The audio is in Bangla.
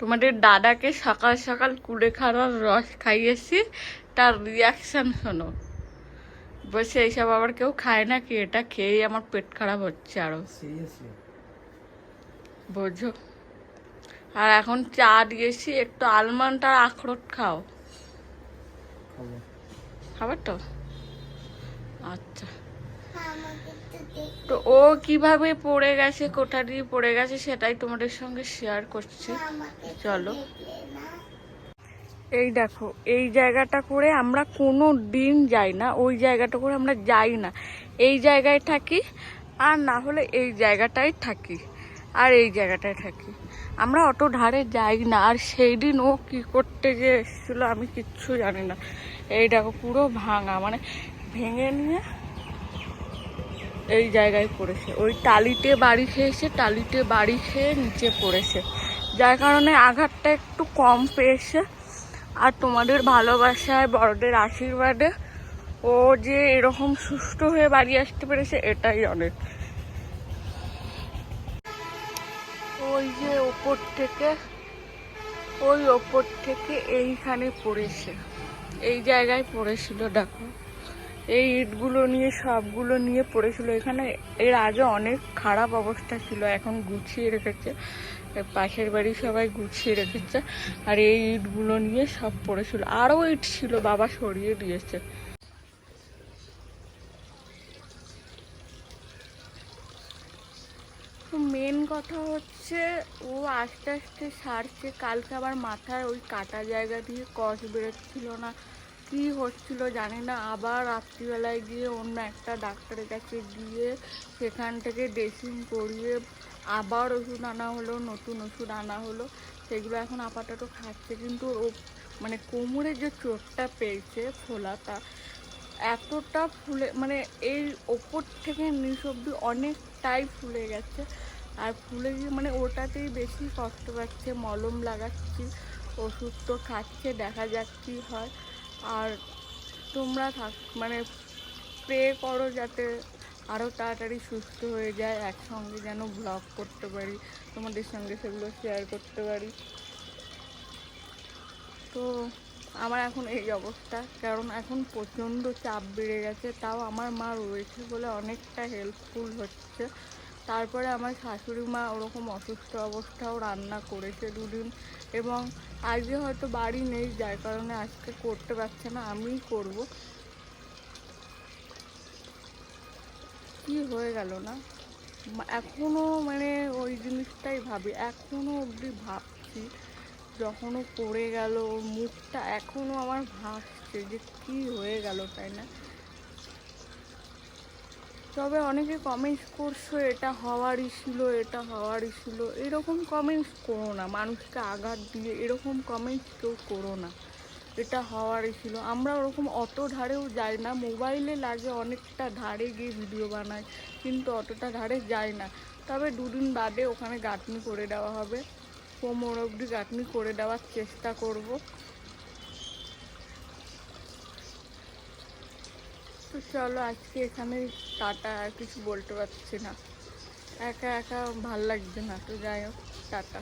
তোমাদের দাদাকে সকাল সকাল কুলেখাড়ার রস খাইয়েছি তার রিয়াকশান শোনো। বলছে এইসব আবার কেউ খায় না কি এটা খেয়েই আমার পেট খারাপ হচ্ছে আরও। বোঝো। আর এখন চা দিয়েছি একটু আলমন্ড আর আখরোট খাও। খাবার তো? আচ্ছা। তো ও কীভাবে পড়ে গেছে, কোথা দিয়ে পড়ে গেছে সেটাই তোমাদের সঙ্গে শেয়ার করছি। চলো। এই দেখো, এই জায়গাটা করে আমরা কোনো দিন যাই না, ওই জায়গাটা করে আমরা যাই না। এই জায়গায় থাকি আর না হলে এই জায়গাটায় থাকি, আর এই জায়গাটায় থাকি। আমরা অত ধারে যাই না, আর সেই দিন ও কী করতে যে এসেছিল আমি কিচ্ছু জানি না। এই দেখো পুরো ভাঙা মানে ভেঙে নিয়ে এই জায়গায় পড়েছে। ওই টালিতে বাড়ি খেয়েছে, টালিতে বাড়ি খেয়ে নিচে পড়েছে। যার কারণে আঘাতটা একটু কম পেয়েছে। আর তোমাদের ভালোবাসায়, বড়দের আশীর্বাদে ও যে এরকম সুস্থ হয়ে বাড়ি আসতে পেরেছে, এটাই অনেক। ওই যে ওপর থেকে, ওই ওপর থেকে এইখানে পড়েছে। এই জায়গায় পড়েছিল, দেখো। এই ইটগুলো নিয়ে, সবগুলো নিয়ে পড়েছিল। এখানে এর আগে অনেক খারাপ অবস্থা ছিল, এখন গুছিয়ে রেখেছে। পাশের বাড়ি সবাই গুছিয়ে রেখেছে। আর এই ইটগুলো নিয়ে সব পড়েছিল। আরও ইট ছিল, বাবা সরিয়ে দিয়েছে। মেন কথা হচ্ছে, ও আস্তে আস্তে সারছে। কালকে আবার মাথায় ওই কাটা জায়গা দিয়ে কষ বেরোচ্ছিল না। কি হচ্ছিল জানি না। আবার রাত্রিবেলায় গিয়ে অন্য একটা ডাক্তারের কাছে গিয়ে সেখান থেকে ড্রেসিং করিয়ে আবার ওষুধ আনা হলো, নতুন ওষুধ আনা হলো। সেগুলো এখন আপাতত খাচ্ছে। কিন্তু ও মানে কোমরে যে চোটটা পেয়েছে ফোলাটা, এতটা ফুলে মানে এই ওপর থেকে নিচ অব্দি অনেকটাই ফুলে গেছে। আর ফুলে গিয়ে মানে ওটাতেই বেশি কষ্ট পাচ্ছে, মলম লাগাচ্ছি, ওষুধ তো খাচ্ছে, দেখা যাক কী হয়। আর তোমরা থাক মানে প্রে করো যাতে আরও তাড়াতাড়ি সুস্থ হয়ে যায়, একসঙ্গে যেন ব্লগ করতে পারি, তোমাদের সঙ্গে সেগুলো শেয়ার করতে পারি। তো আমার এখন এই অবস্থা, কারণ এখন প্রচণ্ড চাপ বেড়ে গেছে, তাও আমার মা রয়েছে বলে অনেকটা হেল্পফুল হচ্ছে। তারপরে আমার শাশুড়ি মা ওরকম অসুস্থ অবস্থাও রান্না করেছে দুদিন এবং আজকে হয়তো বাড়ি নেই, যার কারণে আজকে করতে পারছে না, আমিই করব। কি হয়ে গেল না? মা- এখনও মানে ওই জিনিসটাই ভাবি, এখনও অবধি ভাবছি যখন ও পড়ে গেল মুখটা এখনও আমার ভাসছে যে কি হয়ে গেল তাই না? তবে অনেকে কমেন্টস করছ, এটা হওয়ারই ছিল, এটা হওয়ারই ছিল। এরকম কমেন্টস করো না। মানুষকে আঘাত দিয়ে এরকম কমেন্টস কেউ করো না। এটা হওয়ারই ছিল। আমরা ওরকম অত ধারেও যাই না। মোবাইলে লাগে অনেকটা ধারে গিয়ে ভিডিও বানাই, কিন্তু অতটা ধারে যাই না। তবে দুদিন বাদে ওখানে গাঁথনি করে দেওয়া হবে। কোমর অবধি গাঁথনি করে দেওয়ার চেষ্টা করব। তো চলো আজকে এখানে টাটা, আর কিছু বলতে পারছি না। একা একা ভালো লাগছে না, তো যাই হোক, টাটা।